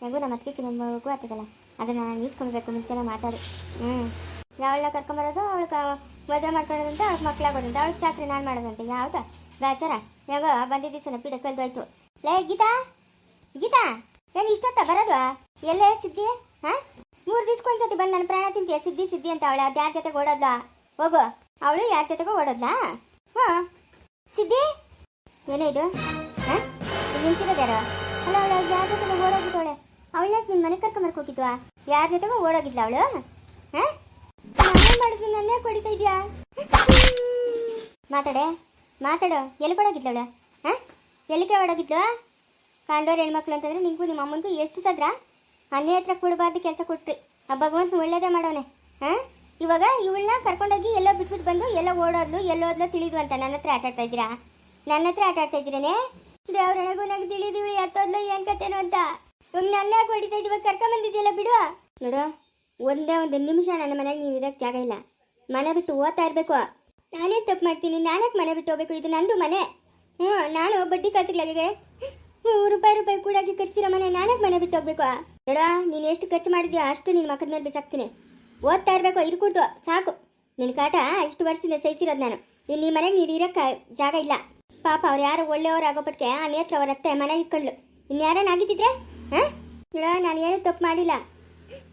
ಹೆಂಗೂ ನಮ್ಮ ಅತ್ತಿಗೆ ನಮ್ಮ ಮಗು ಆಗ್ತದಲ್ಲ ಅದನ್ನು ನಾನು ಈಸ್ಕೊಳ್ಬೇಕು, ಮುಂಚೆನೇ ಮಾತಾಡಿ. ಹ್ಞೂ ಯಾವಳನ್ನ ಕರ್ಕೊಂಬರೋದು ಅವಳು ಮದುವೆ ಮಾಡ್ಕೊಳ್ಳೋದಂತ ಅವ್ಳಿಗೆ ಮಕ್ಕಳಾಗೋದಂತ ಅವಳಿಗೆ ಚಾಕ್ರಿ ನಾನು ಮಾಡೋದಂತೆ. ಯಾವ್ದಾ? ಬೇಚಾರ ಯಾವಾಗ ಬಂದಿದ್ದೀಸ ಸಲ ಪೀಡ ಕಲ್ದೋಯ್ತು ಲೇ, ಗೀತಾ? ಗೀತಾ? ಏನು ಇಷ್ಟೊತ್ತ ಬರೋದು? ಎಲ್ಲೇ ಸಿದ್ದಿ? ಹಾಂ? ಮೂರು ದಿವ್ಸಕ್ಕೊಂದ್ಸತಿ ಬಂದು ನನ್ನ ಪ್ರಾಣ ತಿಂತೀಯ? ಸಿದ್ದಿ ಸಿದ್ದಿ ಅಂತ ಅವಳು ಅದು ಯಾರ ಜೊತೆಗೆ ಓಡೋದ್ಲ? ಹೋಗು. ಅವಳು ಯಾರ ಜೊತೆಗೂ ಓಡೋದ್ಲಾ? ಹಾಂ ಸಿದ್ಧಿ ಏನೇ ಇದು? ಹಾಂ? ನಿಂತಿರೋದ್ಯಾರು? ಅಲ್ಲ, ಅವಳು ಯಾರ ಜೊತೆಗೆ ಓಡೋಗಿದ್ದವಳೆ ಅವಳು ಯಾಕೆ ನಿನ್ನ ಮನೆ ಕರ್ಕೊಂಬರ್ಕ್ ಹೋಗಿದ್ವ? ಯಾರ ಜೊತೆಗೂ ಓಡೋಗಿದ್ಲ ಅವಳು? ಹಾಂ? ಮಾಡಿದ್ವಿ ನನ್ನೇ ಕೊಡಿತಾ ಇದೆಯಾ? ಮಾತಾಡೆ, ಮಾತಾಡು. ಎಲ್ಲಿ ಕೊಡೋಗಿದ್ಲವಳು ಹಾಂ? ಎಲ್ಲಿಗೆ ಓಡೋಗಿದ್ಲು? ಕಾಂಡೋರ್ ಹೆಣ್ಮಕ್ಳು ಅಂತಂದ್ರೆ ನಿಂಗೂ ನಿಮ್ಮ ಅಮ್ಮನಿಗೂ ಎಷ್ಟು ಸದ್ರ? ಅನ್ನೇ ಹತ್ರ ಕೊಡಬಾರ್ದು ಕೆಲಸ ಕೊಟ್ರಿ. ಆ ಭಗವಂತ ಒಳ್ಳೇದೇ ಮಾಡವನೆ ಹಾಂ? ಇವಾಗ ಇವಳನ್ನ ಕರ್ಕೊಂಡೋಗಿ ಎಲ್ಲೋ ಬಿಟ್ಬಿಟ್ಟು ಬಂದು ಎಲ್ಲೋ ಓಡೋದ್ಲು ಎಲ್ಲೋದ್ಲು ತಿಳಿದು ಅಂತ ನನ್ನ ಹತ್ರ ಆಟ ಆಡ್ತಾ ಇದ್ದೀರಾ? ನನ್ನ ಹತ್ರ ಆಟ ಆಡ್ತಾ ಇದ್ದೀರೇನೆ ನನಗೂ ನನಗೆ ತಿಳಿದಿವಿ, ಎತ್ತೋದ್ಲು, ಏನು ಕತೆನೋ ಅಂತ. ನನ್ನ ಯಾಕೆ ಹೊಡಿತಾ ಇದೀವಿ ಕರ್ಕೊಂಬಂದಿದೆಯಲ್ಲ ಬಿಡು. ನೋಡು, ಒಂದೇ ಒಂದು ನಿಮಿಷ ನನ್ನ ಮನೆಗೆ ನೀನು ಇರೋಕ್ಕೆ ಜಾಗ ಇಲ್ಲ. ಮನೆ ಬಿಟ್ಟು ಓದ್ತಾ ಇರಬೇಕು. ನಾನೇ ತಪ್ಪು ಮಾಡ್ತೀನಿ? ನಾನಕ್ಕೆ ಮನೆ ಬಿಟ್ಟು ಹೋಗ್ಬೇಕು? ಇದು ನಂದು ಮನೆ. ಹ್ಞೂ ನಾನು ಬಡ್ಡಿ ಮೂರು ರೂಪಾಯಿ ರೂಪಾಯಿ ಕೂಡಾಗಿ ಕಟ್ಸಿರೋ ಮನೆ ನಾನಕ್ಕೆ ಮನೆ ಬಿಟ್ಟು ಹೋಗ್ಬೇಕು? ನೋಡ, ನೀನು ಎಷ್ಟು ಖರ್ಚು ಮಾಡಿದ್ಯೋ ಅಷ್ಟು ನಿನ್ನ ಮಕ್ಕದ ಮೇಲೆ ಬಿಸಾಕ್ತೀನಿ. ಓದ್ತಾ ಇರಬೇಕು, ಇರ್ಕೂಡ್ದು, ಸಾಕು. ನಿನ್ನ ಕಾಟ ಇಷ್ಟು ವರ್ಷದಿಂದ ಸಹಿಸಿರೋದು ನಾನು. ಇನ್ನು ಈ ಮನೆಗೆ ನೀನು ಇರೋಕ್ಕೆ ಜಾಗ ಇಲ್ಲ. ಪಾಪ, ಅವ್ರು ಯಾರು ಒಳ್ಳೆಯವ್ರು ಆಗೋಪಟ್ಕೆ ಆ ನೇತ್ರ ಅವ್ರ ಅತ್ತೆ ಮನೆ ಇಕ್ಕಂಡ್ಲು ಇನ್ಯಾರನ್ನ ಆಗಿದ್ದಿದ್ರೆ? ಹಾಂ? ನಾನು ಏನು ತಪ್ಪು ಮಾಡಿಲ್ಲ.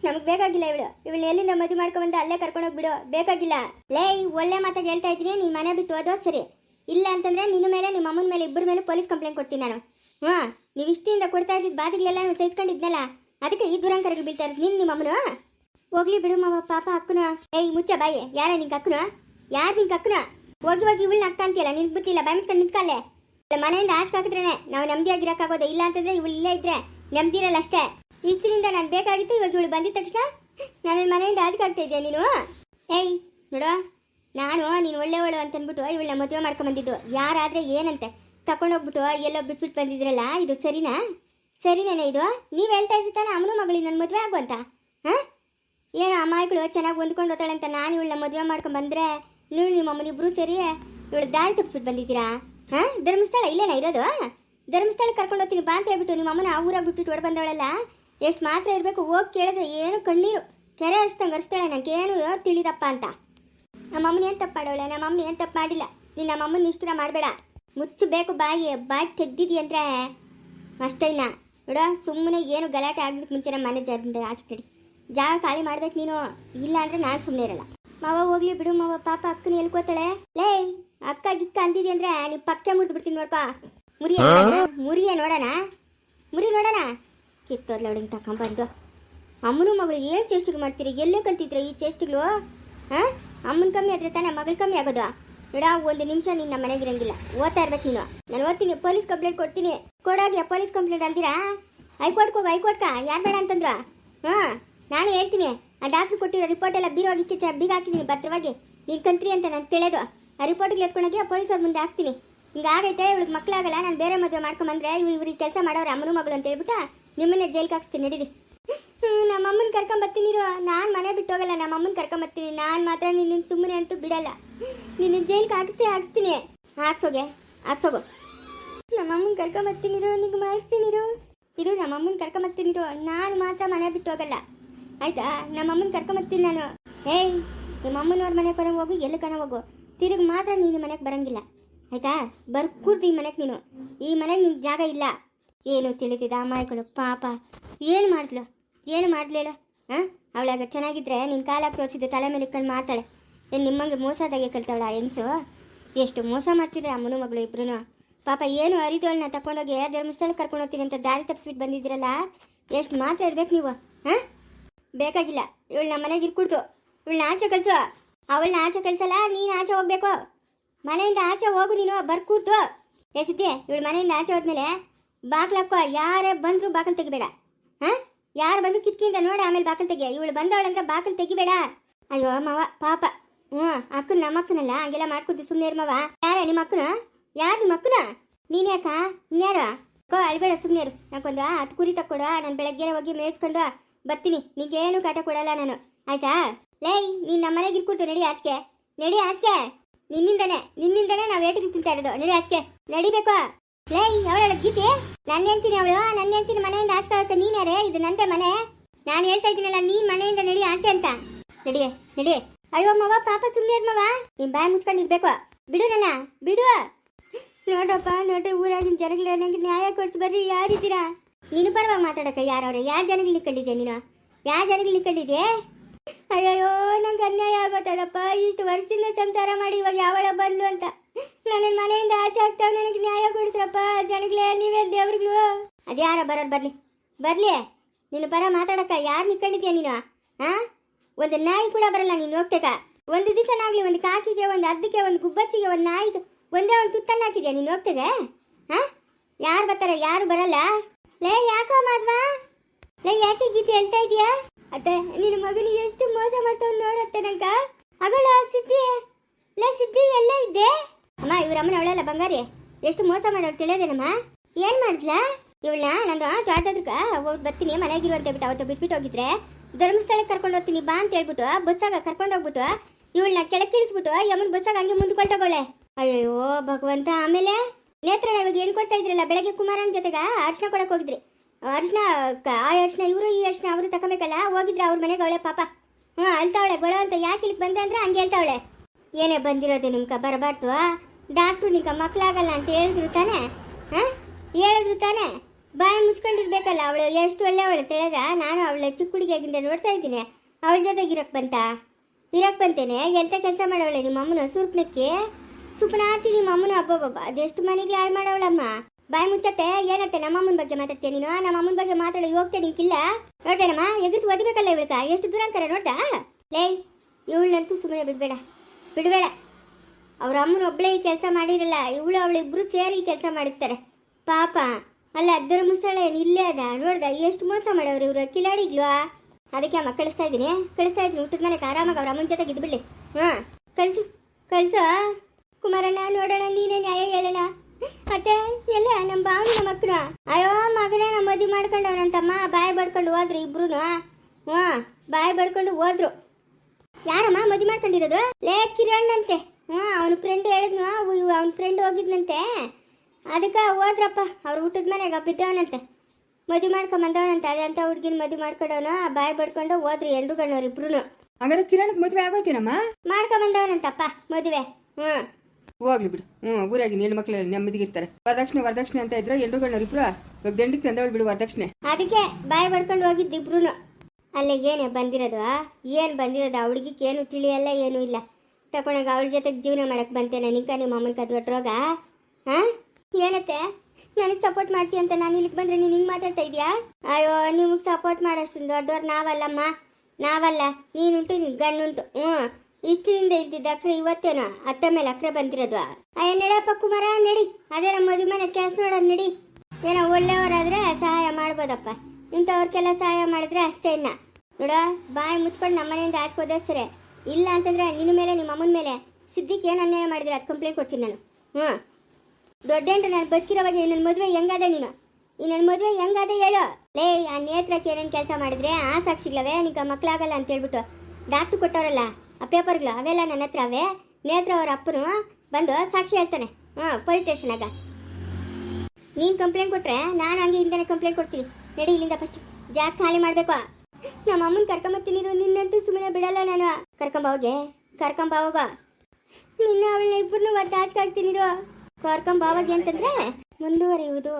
ನಮಗೆ ಬೇಕಾಗಿಲ್ಲ ಇವಳು. ಇವಳು ಎಲ್ಲಿಂದ ಮದುವೆ ಮಾಡ್ಕೊಂಡ್ಬಂದು ಅಲ್ಲೇ ಕರ್ಕೊಂಡೋಗಿ ಬಿಡು ಬೇಕಾಗಿಲ್ಲ. ಲೇ, ಈ ಒಳ್ಳೆ ಮಾತಾಗಿ ಹೇಳ್ತಾ ಇದ್ದೀನಿ ನೀ ಮನೆ ಬಿಟ್ಟು ಓದೋದು ಸರಿ. ಇಲ್ಲ ಅಂತಂದ್ರೆ ನಿನ್ನ ಮೇಲೆ, ನಿಮ್ಮ ಅಮ್ಮನ ಮೇಲೆ ಇಬ್ಬರ ಮೇಲೆ ಪೊಲೀಸ್ ಕಂಪ್ಲೇಂಟ್ ಕೊಡ್ತೀನಿ ನಾನು. ಹಾ ನೀವು ಇಷ್ಟಿಂದ ಕೊಡ್ತಾ ಇದ್ದಿದ್ದು ಬಾದಿಗೆಲ್ಲ ನಾನು ಸಹಿಸ್ಕೊಂಡಿದ್ನಲ್ಲ, ಅದಕ್ಕೆ ಈ ದುರಂಕರಿಗೆ ಬೀಳ್ತಾ ಇರೋದು ನೀನು, ನಿಮ್ಮ ಅಮ್ಮನು? ಹೋಗ್ಲಿ ಬಿಡು ಮಾವ, ಪಾಪ ಅಕ್ಕನ. ಏಯ್, ಮುಚ್ಚ ಬಾಯಿ. ಯಾರ ನಿಂಗೆ ಅಕ್ಕನ? ಯಾರು ನಿಂಗೆ ಅಕ್ಕನ? ಹೋಗಿ ಹೋಗಿ ಇವಳನ್ನ ಅಕ್ಕ ಅಂತೀಯಲ್ಲ ನಿನ್ ಗೊತ್ತಿಲ್ಲ ಬಾಯಿ ನಿಂತ್ಕಲ್ಲೇ ಮನೆಯಿಂದ ಆಚೆ ಹಾಕಿದ್ರೆ ನಾವು ನೆಮ್ಮದಿಯಾಗಿರೋಕ್ಕಾಗೋದು ಇಲ್ಲ ಅಂತಂದ್ರೆ ಇವಳು ಇಲ್ಲೇ ಇದ್ರೆ ನೆಮ್ಮದಿರಲ್ಲ ಅಷ್ಟೇ ಇಷ್ಟರಿಂದ ನಾನು ಬೇಕಾಗಿತ್ತು, ಇವಾಗ ಇವಳು ಬಂದಿದ ತಕ್ಷಣ ನಾನು ಮನೆಯಿಂದ ಹಾಕ್ತಾ ಇದ್ದೆ ನೀನು? ಏಯ್ ನೋಡು ನಾನು ನೀನು ಒಳ್ಳೆಯವಳು ಅಂತ ಅಂದ್ಬಿಟ್ಟು ಇವಳನ್ನ ಮದುವೆ ಮಾಡ್ಕೊಂಬಂದಿದ್ದು ಯಾರಾದರೆ ಏನಂತೆ? ತಗೊಂಡೋಗ್ಬಿಟ್ಟು ಎಲ್ಲೋ ಬಿಟ್ಬಿಟ್ಟು ಬಂದಿದ್ರಲ್ಲ, ಇದು ಸರಿನಾ? ಸರಿನೇನೆ ಇದು? ನೀವು ಹೇಳ್ತಾ ಇದ್ದೀ ತಾನೆ ಅಮ್ಮನ ಮಗಳಿಗೆ ನನ್ನ ಮದುವೆ ಆಗುವಂತ? ಹಾಂ? ಏನೋ ಅಮ್ಮಾಯಿಗಳು ಚೆನ್ನಾಗಿ ಹೊಂದ್ಕೊಂಡು ಹೋಗ್ತಾಳೆ ಅಂತ ನಾನು ಇವಳನ್ನ ಮದುವೆ ಮಾಡ್ಕೊಂಡು ಬಂದರೆ ನೀವು ನಿಮ್ಮ ಅಮ್ಮನ ಸರಿ ಸೇರಿ ಇವಳು ದಾರಿ ತಪ್ಪಿಸ್ಬಿಟ್ಟು ಬಂದಿದ್ದೀರಾ? ಹಾಂ? ಧರ್ಮಸ್ಥಳ ಇಲ್ಲೇನಾ ಇರೋದು? ಧರ್ಮಸ್ಥಳ ಕರ್ಕೊಂಡು ಹೋಗ್ತೀನಿ, ಬಾ ಅಂತ ಹೇಳ್ಬಿಟ್ಟು ನಿಮ್ಮ ಅಮ್ಮನ ಆ ಊರಾಗ ಬಿಟ್ಟು ಹೊರ ಬಂದವಳಲ್ಲ? ಎಷ್ಟು ಮಾತ್ರ ಇರಬೇಕು, ಹೋಗಿ ಕೇಳಿದ್ರೆ ಏನು ಕಣ್ಣೀರು. ಕೆರೆ ಹರಿಸ್ದಂಗೆ ಹರಿಸ್ತಾಳೆ ನನಗೇನು ತಿಳಿದಪ್ಪ ಅಂತ. ನಮ್ಮ ಅಮ್ಮನ ಏನು ತಪ್ಪು ಮಾಡೋಳೆ? ನಮ್ಮ ಅಮ್ಮನ ಏನು ತಪ್ಪು ಮಾಡಿಲ್ಲ? ನೀನು ನಮ್ಮ ಅಮ್ಮನ ನಿಷ್ಠುರ ಮಾಡಬೇಡ. ಮುಚ್ಚು ಬೇಕು ಬಾಯಿ ಬಾಯಿ ತೆಗ್ದಿದಿ ಅಂದರೆ? ಅಷ್ಟೈನ. ನೋಡ ಸುಮ್ಮನೆ ಏನು ಗಲಾಟೆ ಆಗೋದಕ್ಕೆ ಮುಂಚೆ ನಮ್ಮ ಮನೆ ಜಾಗದಿಂದ ಆಚೆ ಜಾಗ ಖಾಲಿ ಮಾಡ್ಬೇಕು ನೀನು. ಇಲ್ಲ ಅಂದರೆ ನಾನು ಸುಮ್ಮನೆ ಇರಲ್ಲ. ಮಾವ, ಹೋಗ್ಲಿ ಬಿಡು ಮಾವ. ಪಾಪ ಅಕ್ಕನ ಎಲ್ಕೋತಾಳೆ ಲೇ, ಅಕ್ಕ, ಗಿಕ್ಕ ಅಂದಿದಿ ಅಂದರೆ? ನೀವು ಪಕ್ಕೆ ಮುರಿದು ಬಿಡ್ತೀನಿ ನೋಡ್ಕೋ. ಮುರಿಯ ಮುರಿಯ ನೋಡೋಣ. ಮುರಿ ನೋಡೋಣ. ಕಿತ್ತೋದ್ಲ ಅವಳಿಗೆ ತಕೊಂಬಂದು ಅಮ್ಮನು ಮಗಳು ಏನು ಚೇಷ್ಟೆಗಳು ಮಾಡ್ತೀರಿ? ಎಲ್ಲೇ ಕಲ್ತಿದ್ರೆ ಈ ಚೇಷ್ಟೆಗಳು? ಹಾಂ? ಅಮ್ಮನ ಕಮ್ಮಿ ಆದರೆ ತಾನೇ ಮಗಳು ಕಮ್ಮಿ ಆಗೋದು. ನೋಡ ಒಂದು ನಿಮಿಷ ನೀನು ನಮ್ಮ ಮನೆಗಿರಂಗಿಲ್ಲ ಓದ್ತಾ ಇರ್ಬೇಕು ನೀನು. ನಾನು ಓದ್ತೀನಿ ಪೊಲೀಸ್ ಕಂಪ್ಲೇಂಟ್ ಕೊಡ್ತೀನಿ. ಕೊಡೋಗಿ ಪೊಲೀಸ್ ಕಂಪ್ಲೇಂಟ್ ಅಲ್ದಿರಾ? ಹೈಕೋರ್ಟ್ಗೆ ಹೋಗಿ ಕಾ ಯಾರು ಬೇಡ ಅಂತಂದ್ರ? ಹಾಂ? ನಾನು ಹೇಳ್ತೀನಿ. ಆ ಡಾಕ್ಟ್ರು ಕೊಟ್ಟಿರೋ ರಿಪೋರ್ಟ್ ಎಲ್ಲ ಬೀರೋ ಇಕ್ಕಿ ಬೀಗ ಹಾಕಿದ್ದೀನಿ ಭದ್ರವಾಗಿ. ನೀನು ಕಂತ್ರಿ ಅಂತ ನಾನು ತಿಳಿಯೋದು ಆ ರಿಪೋರ್ಟ್ಗೆ ಎತ್ಕೊಂಡೋಗಿ ಪೊಲೀಸವ್ರ ಮುಂದೆ ಹಾಕ್ತೀನಿ. ಹಿಂಗಾಗೈತೆ ಇವಳಿಗೆ ಮಕ್ಕಳಾಗಲ್ಲ ನಾನು ಬೇರೆ ಮದುವೆ ಮಾಡ್ಕೊಂಬಂದ್ರೆ ಇವ್ರು ಇವ್ರಿಗೆ ಕೆಲಸ ಮಾಡೋರು ಅಮ್ಮನ ಮಗಳು ಅಂತ ಹೇಳ್ಬಿಟ್ಟು ನಿಮ್ಮನ್ನೇ ಜೈಲ್ಗೆ ಹಾಕ್ಸ್ತೀನಿ, ನಡೀರಿ. ನಮ್ಮ ಅಮ್ಮನ ಕರ್ಕೊಂಬರ್ತೀನಿ ನಾನು ಮನೆ ಬಿಟ್ಟು ಹೋಗಲ್ಲ, ನಮ್ಮ ಅಮ್ಮನ ಕರ್ಕೊಂಬರ್ತೀನಿ ನಾನು ಮಾತ್ರ ನಿನ್ನ ಸುಮ್ಮನೆ ಅಂತೂ ಬಿಡಲ್ಲ. ನಿನ್ನ ಜೈಲ್ಗೆ ಹಾಕಿಸ್ತೇ, ಹಾಕ್ಸ್ತೀನಿ. ಹಾಕ್ಸೋಗೆ, ಹಾಕ್ಸೋಗು. ನಮ್ಮ ಅಮ್ಮನ ಕರ್ಕೊಂಬರ್ತೀನಿರು ನಿಂಗೆ ಮಾಡಿಸ್ತೀನಿರು ಇರು. ನಮ್ಮ ಅಮ್ಮನ ಕರ್ಕೊಂಬರ್ತೀನಿರು ನಾನು ಮಾತ್ರ ಮನೆ ಬಿಟ್ಟು ಹೋಗಲ್ಲ. ಆಯ್ತಾ? ನಮ್ಮ ಅಮ್ಮನ ಕರ್ಕೊಂಬರ್ತೀನಿ ನಾನು. ಏಯ್, ನಿಮ್ಮ ಅಮ್ಮನವ್ರ ಮನೆಗೆ ಬರೋಂಗೆ ಹೋಗು, ಎಲ್ಲಿ ಕಣ ಹೋಗು. ತಿರುಗಿ ಮಾತ್ರ ನೀನು ಮನೆಗೆ ಬರಂಗಿಲ್ಲ. ಆಯ್ತಾ? ಬರ್ಕೂಡ್ದು ಈ ಮನೆಗೆ ನೀನು. ಈ ಮನೆಗೆ ನಿಂಗೆ ಜಾಗ ಇಲ್ಲ. ಏನು ತಿಳಿದಿದ ಅಮ್ಮಾಯಿಗಳು? ಪಾಪ. ಏನು ಮಾಡಿದ್ಲು? ಏನು ಮಾಡ್ಲಿಲ್ಲ ಹಾಂ ಅವಳಾಗ ಚೆನ್ನಾಗಿದ್ರೆ ನಿನ್ನ ಕಾಲಾಗಿ ತೋರಿಸಿದ್ದು ತಲೆ ಮೇಲೆ ಇಕ್ಕೊಂಡು ಮಾತಾಳೆ. ಏನು ನಿಮ್ಮಂಗೆ ಮೋಸದಾಗೆ ಕಲ್ತಾವಳ ಹೆಂಗ್ಸು? ಎಷ್ಟು ಮೋಸ ಮಾಡ್ತಿದ್ರೆ ಅಮ್ಮನ ಮಗಳು ಇಬ್ರು ಪಾಪ ಏನು ಅರಿದವಳನ್ನ ತಗೊಂಡೋಗಿ ಧರ್ಮಸ್ಥಳಕ್ಕೆ ಕರ್ಕೊಂಡು ಹೋಗ್ತೀನಿ ಅಂತ ದಾರಿ ತಪ್ಪಿಸ್ಬಿಟ್ಟು ಬಂದಿದ್ದೀರಲ್ಲ? ಎಷ್ಟು ಮಾತ್ರ ಇರ್ಬೇಕು ನೀವು ಹಾಂ ಬೇಕಾಗಿಲ್ಲ. ಇವಳು ನಮ್ಮ ಮನೆಗೆ ಇರ್ಕೊಡ್ತು ಇವಳನ್ನ ಆಚೆ ಕಳಿಸು. ಅವಳನ್ನ ಆಚೆ ಕಳಿಸಲ್ಲ, ನೀನು ಆಚೆ ಹೋಗ್ಬೇಕು. ಮನೆಯಿಂದ ಆಚೆ ಹೋಗು ನೀನು ಬರ್ಕೂತು ಏ ಸಿದ್ದಿ ಇವಳು ಮನೆಯಿಂದ ಆಚೆ ಹೋದ್ಮೇಲೆ ಬಾಗ್ಲಾಕೋ ಯಾರೇ ಬಂದರೂ ಬಾಕಲ್ ತೆಗಿಬೇಡ. ಹಾಂ? ಯಾರು ಬಂದು ಕಿಟಕಿಯಿಂದ ನೋಡಿ ಆಮೇಲೆ ಬಾಕಲ್ ತೆಗಿ. ಇವಳು ಬಂದವಳಂದ್ರೆ ಬಾಕಲ್ ತೆಗಿಬೇಡ. ಅಯ್ಯೋ, ಮಾವ, ಪಾಪ. ಹ್ಞೂ, ಅಕ್ಕನ ನಮ್ಮ ಅಕ್ಕನಲ್ಲ, ಹಂಗೆಲ್ಲ ಮಾಡ್ಕೊತಿ ಸುಮ್ಮನೆ ಮಾವ. ಯಾರ ನಿಮ್ಮ ಅಕ್ಕನ? ಯಾರು ನಿಮ್ಮ ಅಕ್ಕನ? ನೀನ್ ಯಾಕ? ಇನ್ಯಾರ ಕೋ, ಅಳ್ಬೇಡ ಸುಮ್ಮನೆ ಇರು. ನಾಕೊಂದು ಹತ್ತು ಕುರಿ ತಕ್ಕೊಡ, ನಾನು ಬೆಳಗ್ಗೆ ಹೋಗಿ ಮೇಯಿಸ್ಕೊಂಡು ಬರ್ತೀನಿ. ನಿಂಗೇನು ಕಾಟ ಕೊಡಲ್ಲ ನಾನು. ಆಯ್ತಾ? ಲೈ, ನೀನು ನಮ್ಮ ಮನೆಗೆ ಇರ್ಕೊಡ್ತು ನಡಿ ಆಚೆಗೆ. ನಡಿ ಆಚೆಗೆ. ನಿನ್ನಿಂದನೇ ನಿನ್ನಿಂದನೇ ನಾವು ಏಟಿಗೆ ತಿಂತಾ ಇರೋದು. ನಡಿ ಆಚೆಗೆ ನಡಿಬೇಕು ಲೇ ಅವಳ ಗೀತೆ? ನನ್ನ ಹೇಳ್ತೀನಿ ಅವಳು? ನನ್ನ ಹೇಳ್ತೀನಿ ಮನೆಯಿಂದ ಆಚೆ ನೀನ್ಯಾರೇ ಇದು ನಂದೇ ಮನೆ. ನಾನು ಹೇಳ್ತಾ ಇದ್ದೀನಲ್ಲ, ನೀನ್ ಮನೆಯಿಂದ ನಡಿ ಆಚೆ ಅಂತ. ನಡಿಯೇ ನಡಿಯೇ. ಅಯ್ಯೋ, ಮವ, ಪಾಪ ಸುಮ್ಮನೆ ಮವ. ನಿನ್ ಬಾಯಿ ಮುಚ್ಕೊಂಡಿರ್ಬೇಕು ಬಿಡು ನನ್ನ, ಬಿಡು. ನೋಡಪ್ಪ, ನೋಡ್ರಿ, ಊರಾಗಿನ ಜನಗಳ ನಂಗೆ ನ್ಯಾಯ ಕೊಡ್ಸಿ ಬರ್ರಿ, ಯಾರಿದ್ದೀರಾ? ನೀನು ಪರವಾಗಿ ಮಾತಾಡಕ ಯಾರವ್ರೆ? ಯಾವ ಜನಗಳು ನಿಕ್ಕೊಂಡಿದ್ಯಾ ನೀನು? ಯಾವ ಜನಗಳು ನಿಕ್ಕೊಂಡಿದ್ಯೆ ಅಯ್ಯಯ್ಯೋ, ನಂಗೆ ಅನ್ಯಾಯ ಆಗೋತದಪ್ಪ ಇಷ್ಟು ವರ್ಷದಿಂದ ಸಂಸಾರ ಮಾಡಿ ಇವಾಗ ಯಾವಳ ಬಂದ್ಲು ಅಂತ. ನನ್ನ ಮನೆಯಿಂದ ಆಚೆ ಆಗ್ತಾವ ನನಗೆ ನ್ಯಾಯ ಕೊಡಿಸ್ರಪ್ಪ. ಜನಗಳೇ, ನೀವೇ ದೇವ್ರುಗಳು. ಅದ್ಯಾರ ಬರೋದು ಬರ್ಲಿ? ಬರ್ಲಿ. ನೀನು ಬರ ಮಾತಾಡಕ ಯಾರು ನಿಕ್ಕೊಂಡಿದ್ಯಾ ನೀನು? ಹಾ ಒಂದು ನಾಯಿ ಕೂಡ ಬರಲ್ಲ ನೀನು ಹೋಗ್ತೇಕ. ಒಂದು ದಿವಸನಾಗ್ಲಿ ಒಂದು ಕಾಕಿಗೆ, ಒಂದು ಅದಕ್ಕೆ ಒಂದು ಗುಬ್ಬಚ್ಚಿಗೆ, ಒಂದು ನಾಯಿ ಒಂದೇ ಒಂದು ತುತ್ತನ್ನ ಹಾಕಿದ್ಯಾ ನೀನು ಹೋಗ್ತದೆ ಹಾ ಯಾರು ಬರ್ತಾರೆ? ಯಾರು ಬರಲ್ಲ? ಲೇ, ಯಾಕೋ ಮಾಧ್ವಾ? ಲೇ ಯಾಕೆ ಗೀತೆ ಹೇಳ್ತಾ ಇದೀಯಾ? ಅತ್ತೆ, ನಿನ್ನ ಮಗನ ಎಷ್ಟು ಮೋಸ ಮಾಡ್ತಾವ್ ನೋಡತ್ತೆ ನಂಗ. ಅಗಳ ಸಿದ್ಧಿ ಲೇ ಸಿದ್ಧಿ ಎಲ್ಲ ಇದ್ದೆ? ಅಮ್ಮ, ಇವ್ರ ಅಮ್ಮನ ಅವಳೆಲ್ಲ, ಬಂಗಾರಿ. ಎಷ್ಟು ಮೋಸ ಮಾಡೋರು ತಿಳಿಯೋದೇನಮ್ಮ? ಏನ್ ಮಾಡಿದ್ಲಾ? ಇವಳನ್ನ ನಾನು ಹೋಗಿ ಬರ್ತೀನಿ ಮನೆಗಿರು ಅಂತ ಹೇಳ್ಬಿಟ್ಟು ಅವತ್ತು ಬಿಟ್ಬಿಟ್ಟು ಹೋಗಿದ್ರೆ. ಧರ್ಮಸ್ಥಳಕ್ಕೆ ಕರ್ಕೊಂಡು ಹೋಗ್ತೀನಿ, ಬಾ ಅಂತ ಹೇಳ್ಬಿಟ್ಟು, ಬಸ್ಸಾಗ ಕರ್ಕೊಂಡು ಹೋಗ್ಬಿಟ್ಟು ಇವಳನ್ನ ಕೆಳಕ್ಕೆ ಇಳಿಸ್ಬಿಟ್ಟು ಯಮ್ಮನ ಬಸ್ಸಾಗ ಹಂಗೆ ಮುಂದೆ ಕೊಂಡೋಗೋಳೆ ಅಯ್ಯೋ ಭಗವಂತ, ಆಮೇಲೆ? ನೇತ್ರ ಇವಾಗ ಏನು ಕೊಡ್ತಾ ಇದ್ರಲ್ಲ, ಬೆಳಗ್ಗೆ ಕುಮಾರನ ಜೊತೆಗ ಅರ್ಶನ ಕೊಡಕ್ ಹೋಗಿದ್ರಿ. ಅರ್ಶನ, ಆ ಅರ್ಶನ, ಇವರು ಈ ಅರ್ಶನ ಅವರು ತಗೋಬೇಕಲ್ಲ ಹೋಗಿದ್ರೆ ಅವ್ರ ಮನೆಗೆ ಅವಳೆ ಪಾಪ. ಹ್ಞೂ ಅಳ್ತಾವಳೆ, ಗೊಳ ಅಂತ ಯಾಕೆ ಇಲ್ಲಿಗೆ ಬಂದೆ ಅಂದ್ರೆ ಹಂಗೆ ಹೇಳ್ತಾವಳೆ. ಏನೇ ಬಂದಿರೋದು ನಿಮ್ಗೆ ಬರಬಾರ್ದು ಡಾಕ್ಟ್ರು ನಿಮ್ಗೆ ಮಕ್ಕಳಾಗಲ್ಲ ಅಂತ ಹೇಳಿದ್ರು ತಾನೆ? ಹಾಂ? ಹೇಳಿದ್ರು ತಾನೆ? ಬಾಯಿ ಮುಚ್ಕೊಂಡಿರ್ಬೇಕಲ್ಲ ಅವಳು, ಎಷ್ಟು ಒಳ್ಳೆ ಅವಳು ತೆಳಗ? ನಾನು ಅವಳ ಚಿಕ್ಕ ಹುಡುಗಿಯಾಗಿಂದ ನೋಡ್ತಾ ಇದ್ದೀನಿ. ಅವಳ ಜೊತೆಗೆ ಇರಕ್ಕೆ ಬಂತ? ಇರಕ್ಕೆ ಬಂತೇನೆ? ಎಂತ ಕೆಲಸ ಮಾಡವಳೆ ನಿಮ್ಮ ಅಮ್ಮನ ಸೂರ್ಪನಕ್ಕೆ ಸುಪ್ನಾತಿ ನಿಮ್ಮ ಅಮ್ಮನ ಅಬ್ಬಬ್ಬ ಅದೆಷ್ಟು ಮನೆಗೆ ಹಾಳು ಮಾಡವಳಮ್ಮ? ಬಾಯಿ ಮುಚ್ಚತ್ತೆ, ಏನತ್ತೆ? ನಮ್ಮ ಅಮ್ಮನ ಬಗ್ಗೆ ಮಾತಾಡ್ತೀಯ ನೀನು? ನಮ್ಮ ಅಮ್ಮನ ಬಗ್ಗೆ ಮಾತಾಡೋ ಹೋಗ್ತೇ ನಿಂಕಿಲ್ಲ ನೋಡ್ತೇನಮ್ಮ, ಎದುರಿಸಿ ಒದಿಬೇಕಲ್ಲ ಇವಳ್ಕ? ಎಷ್ಟು ದೂರ ಅಂತಾರೆ ನೋಡ್ತಾ? ಲೇಯ್ ಇವಳನ್ನಂತೂ ಸುಮ್ಮನೆ ಬಿಡ್ಬೇಡ. ಬಿಡಬೇಡ. ಅವ್ರ ಅಮ್ಮನ ಒಬ್ಬಳೇ ಈ ಕೆಲಸ ಮಾಡಿರಲ್ಲ, ಇವಳು ಅವಳಿಬ್ರು ಸೇರಿ ಕೆಲಸ ಮಾಡಿರ್ತಾರೆ. ಪಾಪ. ಅಲ್ಲ ಅದರ ಏನು ಇಲ್ಲೇ ಅದ? ನೋಡ್ದ, ಎಷ್ಟು ಮೋಸ ಮಾಡೋರು ಇವರು? ಕಿಲಾಡಿಗ್ಲು ಅದಕ್ಕೆ ಅಮ್ಮ ಕಳಿಸ್ತಾ ಇದ್ದೀನಿ. ಕಳಿಸ್ತಾ ಇದ್ದೀನಿ, ಊಟದ ಮನೆಗೆ ಆರಾಮಾಗಿ ಅವ್ರ ಅಮ್ಮನ ಜೊತೆಗೆ ಇದ್ಬಿಡ್ಲಿ. ಹಾಂ ಕಳಿಸು. ಕಳಿಸು. ಕುಮಾರಣ್ಣ, ನೋಡೋಣ, ನೀನೇ ನ್ಯಾಯ ಹೇಳೋಣ. ಅತ್ತೆ ಎಲ್ಲ ನಮ್ಮ ಬಾವನ ಮಕ್ಕಳು ಅಯ್ಯೋ ಮಗನೇ ನಮ್ಮ ಮದುವೆ ಮಾಡ್ಕೊಂಡವ್ರಂತಮ್ಮ. ಬಾಯಿ ಬಡ್ಕೊಂಡು ಹೋದ್ರು ಇಬ್ರು ಹ್ಞೂ ಬಾಯಿ ಬಡ್ಕೊಂಡು ಹೋದ್ರು. ಯಾರಮ್ಮ ಮದುವೆ ಮಾಡ್ಕೊಂಡಿರೋದು? ಲೇ ಕಿರಣ್ ಅಂತೆ ಹ್ಞೂ ಅವನ ಫ್ರೆಂಡ್ ಹೇಳಿದ್ನು. ಅವನ ಫ್ರೆಂಡ್ ಹೋಗಿದ್ನಂತೆ. ಅದಕ್ಕೆ ಹೋದ್ರಪ್ಪ ಅವ್ರ ಊಟದ ಮನೆಗೆ ಬಿದ್ದವನಂತೆ. ಮದುವೆ ಮಾಡ್ಕೊಂಬಂದವನಂತೆ. ಅದಂತ ಹುಡುಗಿನ ಮದುವೆ ಮಾಡ್ಕೊಂಡವನು. ಬಾಯಿ ಬಡ್ಕೊಂಡು ಹೋದ್ರು ಎಂಡು ಗಣ್ಣವ್ರು ಇಬ್ರು ಹಂಗಾರೆ ಕಿರಣ್ ಮದುವೆ ಆಗೋಯ್ತೇನಮ್ಮ? ಮಾಡ್ಕೊಂಬಂದವನಂತಪ್ಪ ಮದುವೆ. ಹ್ಞೂ. ಹೋಗ್ಲಿ ಬಿಡು. ಹ್ಞೂ, ಊರಾಗಿನ ಹೆಣ್ಣು ಮಕ್ಕಳಲ್ಲಿ ನೆಮ್ಮದಿಗಿರ್ತಾರೆ. ವರದಕ್ಷಿಣೆ ವರದಕ್ಷಿಣೆ ಅಂತ ಇದ್ರೆ ಗಣ್ಣರು ಇಬ್ರು, ಇವಾಗ ದಂಡಿಗೆ ತಂದವಳು ಬಿಡು ವರದಕ್ಷಿಣೆ. ಅದಕ್ಕೆ ಬಾಯಿ ಬಡ್ಕೊಂಡು ಹೋಗಿದ್ದು ಇಬ್ರು ಅಲ್ಲೇ ಏನೇ ಬಂದಿರೋದು ಏನು ಬಂದಿರೋದು? ಅವಳಿಗೆ ಹುಡುಗಿಗೆ ಏನು ತಿಳಿಯಲ್ಲ, ಏನೂ ಇಲ್ಲ. ತಕೊಂಡಾಗ ಅವಳ ಜೊತೆಗೆ ಜೀವನ ಮಾಡಕ್ಕೆ ಬಂತೆ ನಿಂಕ ನಿಮ್ಮ ಅಮ್ಮನ ಕದ್ವಟ್ರೋಗ ಹಾಂ ಏನತ್ತೆ? ನನಗೆ ಸಪೋರ್ಟ್ ಮಾಡ್ತೀಯ ಅಂತ ನಾನು ಇಲ್ಲಿಗೆ ಬಂದ್ರೆ ನೀನು ಹಿಂಗೆ ಮಾತಾಡ್ತಾ ಇದೀಯಾ? ಅಯ್ಯೋ, ನಿಮಗೆ ಸಪೋರ್ಟ್ ಮಾಡೋಷ್ಟು ದೊಡ್ಡವ್ರು ನಾವಲ್ಲಮ್ಮ. ನಾವಲ್ಲ, ನೀನುಂಟು, ನಿನ್ ಗಣ್ಣುಂಟು ಹ್ಞೂ. ಇಷ್ಟರಿಂದ ಇದ್ದಿದ್ದ ಅಕ್ರೆ ಇವತ್ತೇನೋ ಅತ್ತ ಮೇಲೆ ಅಕ್ರೆ ಬಂದಿರೋದು. ಅಯ್ಯ ನಡಿಯಪ್ಪ ಕುಮಾರ, ನಡಿ. ಅದೇ ನಮ್ಮ ಮದುವೆ ಮನೆ ಕೆಲಸ ನೋಡೋದು ನಡಿ. ಏನೋ ಒಳ್ಳೆಯವರಾದ್ರೆ ಸಹಾಯ ಮಾಡ್ಬೋದಪ್ಪ. ಇಂಥವ್ರಿಗೆಲ್ಲ ಸಹಾಯ ಮಾಡಿದ್ರೆ ಅಷ್ಟೇ ಇನ್ನ. ನೋಡ, ಬಾಯಿ ಮುಚ್ಕೊಂಡು ನಮ್ಮ ಮನೆಯಿಂದ ಆಚ್ಕೋದೇ ಸರಿ. ಇಲ್ಲ ಅಂತಂದ್ರೆ ನಿನ್ನ ಮೇಲೆ, ನಿಮ್ಮ ಅಮ್ಮನ ಮೇಲೆ ಸಿದ್ದಿಕ್ ಏನು ಅನ್ಯಾಯ ಮಾಡಿದ್ರೆ ಅದು ಕಂಪ್ಲೇಂಟ್ ಕೊಡ್ತೀನಿ ನಾನು. ಹ್ಞೂ ದೊಡ್ಡ ನಾನು ಬದುಕಿರೋವಾಗ ನನ್ನ ಮದುವೆ ಹೆಂಗಾದೆ ನೀನು? ಈ ನನ್ನ ಮದುವೆ ಹೆಂಗಾದೆ ಹೇಳು. ಲೇ, ಆ ನೇತ್ರಕ್ಕೆ ಏನೇನು ಕೆಲಸ ಮಾಡಿದ್ರೆ ಆ ಸಾಕ್ಷಿಗಳವೆ, ನಿಂಗೆ ಮಕ್ಕಳಾಗಲ್ಲ ಅಂತ ಹೇಳ್ಬಿಟ್ಟು ಡಾಕ್ಟ್ರು ಕೊಟ್ಟವರಲ್ಲ. ಆ ಪೇಪರ್ಗಳು ಅವೆಲ್ಲ ನನ್ನ ಹತ್ರ ಅವೇ. ನೇತ್ರ ಅವ್ರ ಅಪ್ಪನು ಬಂದು ಸಾಕ್ಷಿ ಹೇಳ್ತಾನೆ. ಹಾಂ ಪೊಲೀಸ್ ಸ್ಟೇಷನಾಗ ನೀನು ಕಂಪ್ಲೇಂಟ್ ಕೊಟ್ಟರೆ ನಾನು ಹಂಗೆ ಹಿಂದೆ ಕಂಪ್ಲೇಂಟ್ ಕೊಡ್ತೀನಿ. ನಡಿ ಇಲ್ಲಿಂದ ಫಸ್ಟ್ ಜಾಗ ಖಾಲಿ ಮಾಡಬೇಕು. ನಮ್ಮ ಅಮ್ಮನ ಕರ್ಕೊಂಬತ್ತೀನಿ ನಿನ್ನಂತೂ ಸುಮ್ಮನೆ ಬಿಡಲ್ಲ ನಾನು. ಕರ್ಕೊಂಬ ಹೋಗೆ. ಕರ್ಕೊಂಬ ಹೋಗ. ನಿನ್ನ ಅವಳನ್ನ ಇಬ್ಬರನ್ನೂ ಒದ್ದಾಚ್ಕಾಗ್ತೀನಿ ಕರ್ಕೊಂಬ ಹೋಗಿ ಅಂತಂದ್ರೆ ಮುಂದುವರಿಯುವುದು.